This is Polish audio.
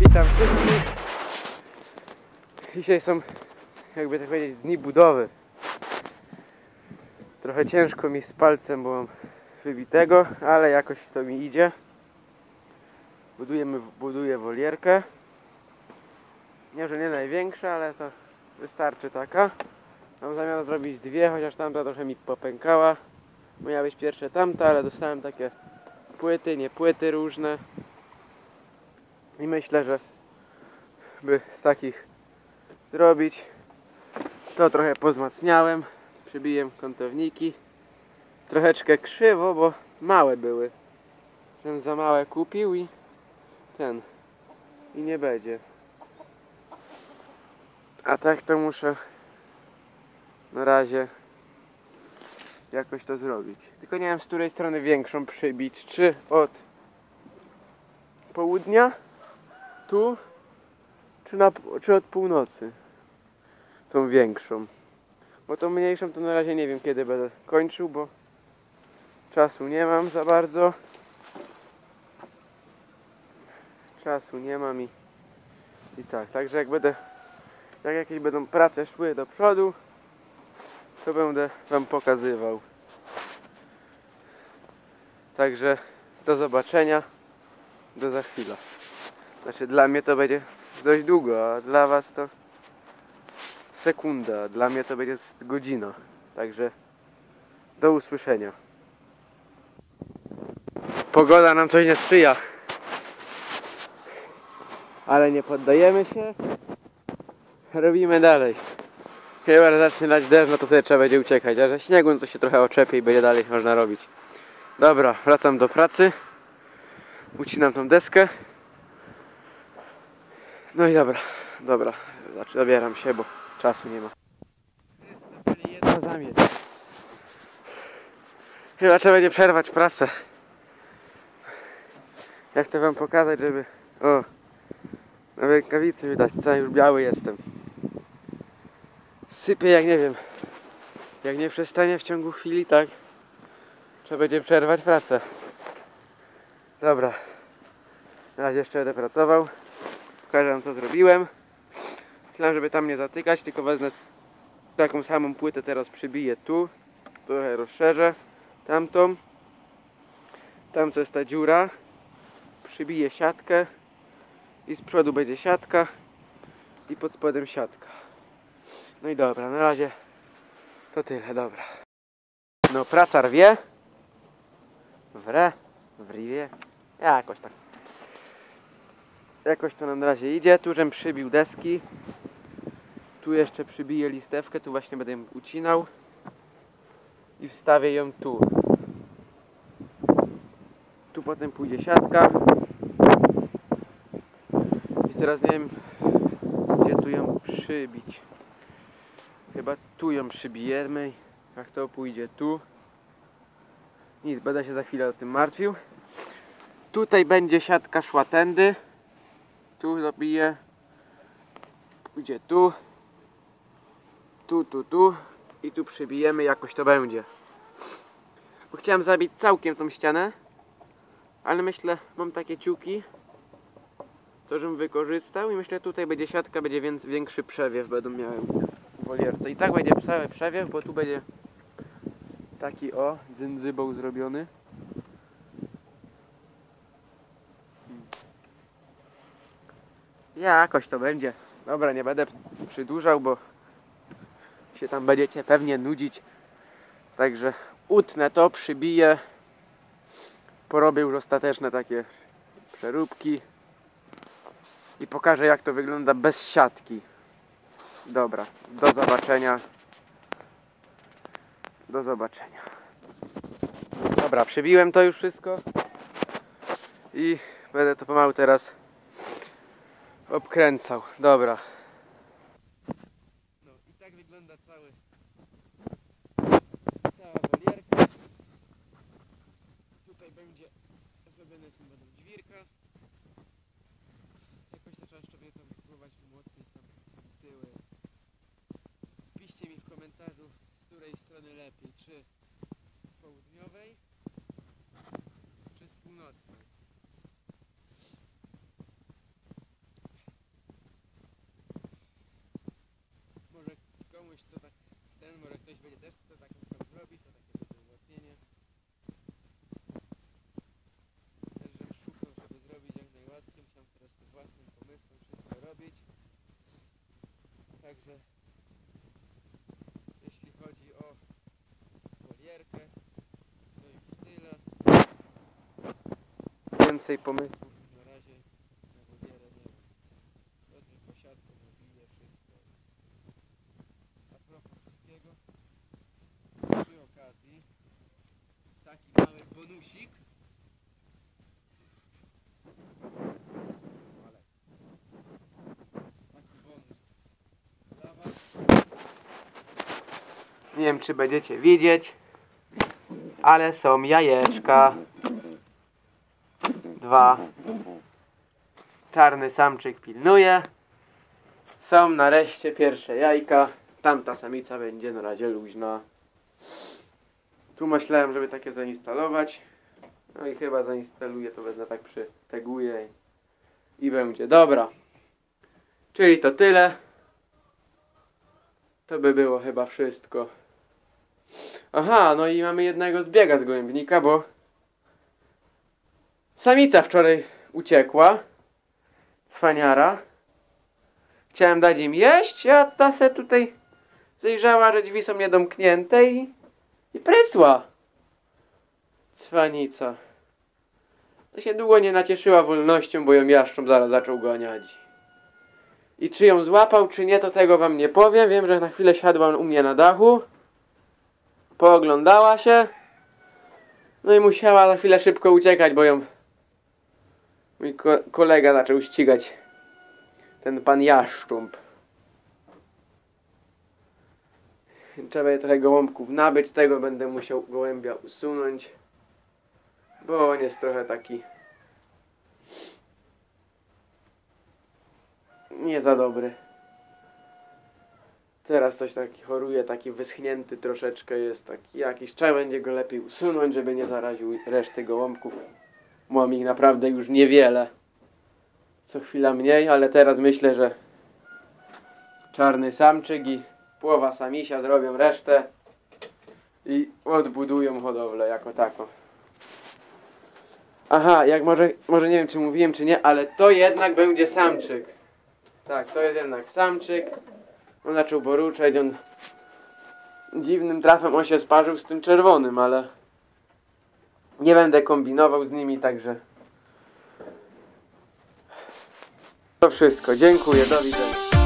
Witam wszystkich. Dzisiaj są, jakby tak powiedzieć, dni budowy. Trochę ciężko mi z palcem, bo mam wybitego, ale jakoś to mi idzie. Budujemy, buduję wolierkę. Nie, że nie największa, ale to wystarczy taka. Mam zamiar zrobić dwie, chociaż tamta trochę mi popękała. Miała być pierwsze tamta, ale dostałem takie płyty, nie płyty różne. I myślę, że by z takich zrobić to trochę pozmacniałem. Przybiłem kątowniki. Troszeczkę krzywo, bo małe były. Ten za małe kupił i ten. I nie będzie. A tak to muszę na razie jakoś to zrobić. Tylko nie wiem z której strony większą przybić. Czy od południa tu, czy, na, czy od północy? Tą większą. Bo tą mniejszą to na razie nie wiem kiedy będę kończył, bo czasu nie mam za bardzo. Czasu nie mam i, i tak. Także jak będę, jak jakieś będą prace szły do przodu, to będę Wam pokazywał. Także do zobaczenia. Do za chwilę. Znaczy dla mnie to będzie dość długo, a dla Was to sekunda. Dla mnie to będzie godzina. Także do usłyszenia. Pogoda nam coś nie sprzyja. Ale nie poddajemy się. Robimy dalej. Chyba, że zacznie lać deszcz, no to sobie trzeba będzie uciekać. A że śniegu, no to się trochę oczepie i będzie dalej można robić. Dobra, wracam do pracy. Ucinam tą deskę. No i dobra, dobra. Znaczy zabieram się, bo czasu nie ma. Jedna zamieć. Chyba trzeba będzie przerwać pracę. Jak to wam pokazać, żeby... O! Na rękawicy widać, co już biały jestem. Sypie jak nie wiem. Jak nie przestanie w ciągu chwili, tak? Trzeba będzie przerwać pracę. Dobra. Na razie jeszcze będę pracował. Pokażę wam co zrobiłem. Myślałem, żeby tam nie zatykać, tylko wezmę taką samą płytę teraz przybiję tu. Trochę rozszerzę tamtą. Tam co jest ta dziura. Przybiję siatkę. I z przodu będzie siatka. I pod spodem siatka. No i dobra, na razie to tyle, dobra. No praca rwie. Wre. Wriwie. Jakoś tak. Jakoś to na razie idzie. Tu żem przybił deski. Tu jeszcze przybiję listewkę. Tu właśnie będę ją ucinał. I wstawię ją tu. Tu potem pójdzie siatka. I teraz nie wiem, gdzie tu ją przybić. Chyba tu ją przybijemy. Jak to pójdzie tu. Nic, będę się za chwilę o tym martwił. Tutaj będzie siatka szła tędy. Tu zabiję. Pójdzie tu. Tu, tu, tu. I tu przybijemy, jakoś to będzie. Bo chciałem zabić całkiem tą ścianę. Ale myślę, mam takie ciuki. Co żebym wykorzystał i myślę tutaj będzie siatka, będzie większy przewiew będą miały w wolierce. I tak będzie cały przewiew, bo tu będzie taki o, dzyndzybą zrobiony. Jakoś to będzie. Dobra, nie będę przydłużał, bo się tam będziecie pewnie nudzić. Także utnę to, przybiję. Porobię już ostateczne takie przeróbki. I pokażę jak to wygląda bez siatki. Dobra, do zobaczenia. Do zobaczenia. Dobra, przybiłem to już wszystko. I będę to pomału teraz obkręcał. Dobra. No i tak wygląda cały cała wolierka. Tutaj będzie zrobione będą dźwirka. Jakoś to trzeba jeszcze będzie tam tyły. Piszcie mi w komentarzu której strony lepiej, czy z południowej, czy z północnej. Może komuś to tak, ten może ktoś będzie też to tak robić, to takie to ułatwienie. Też, żeby szukał, żeby zrobić jak najłatwiej, musiałem teraz własnym pomysłem wszystko robić. Także Więcej pomysłów na razie przy okazji taki mały bonusik. Nie wiem czy będziecie widzieć, ale są jajeczka. Dwa. Czarny samczyk pilnuje. Są nareszcie pierwsze jajka. Tamta samica będzie na razie luźna. Tu myślałem, żeby takie zainstalować. No i chyba zainstaluję, to wezmę tak przyteguję i, i będzie. Dobra. Czyli to tyle. To by było chyba wszystko. Aha, no i mamy jednego zbiega z gołębnika, bo samica wczoraj uciekła. Cwaniara. Chciałem dać im jeść, a ta se tutaj zajrzała, że drzwi są niedomknięte i, i prysła. Cwanica. To się długo nie nacieszyła wolnością, bo ją jaszcząb zaraz zaczął ganiać. I czy ją złapał, czy nie, to tego wam nie powiem. Wiem, że na chwilę siadła u mnie na dachu. Pooglądała się. No i musiała za chwilę szybko uciekać, bo ją mój ko kolega zaczął ścigać. Ten pan jaszcząb. Trzeba trochę gołąbków nabyć, tego będę musiał gołębia usunąć. Bo on jest trochę taki nie za dobry. Teraz coś taki choruje, taki wyschnięty troszeczkę jest, taki jakiś trzeba będzie go lepiej usunąć, żeby nie zaraził reszty gołąbków. Mam ich naprawdę już niewiele. Co chwila mniej, ale teraz myślę, że czarny samczyk i połowa samisia zrobią resztę i odbudują hodowlę jako taką. Aha, jak może, może nie wiem czy mówiłem czy nie, ale to jednak będzie samczyk. Tak, to jest jednak samczyk. On zaczął boruczeć, on dziwnym trafem on się sparzył z tym czerwonym, ale nie będę kombinował z nimi, także to wszystko. Dziękuję, do widzenia.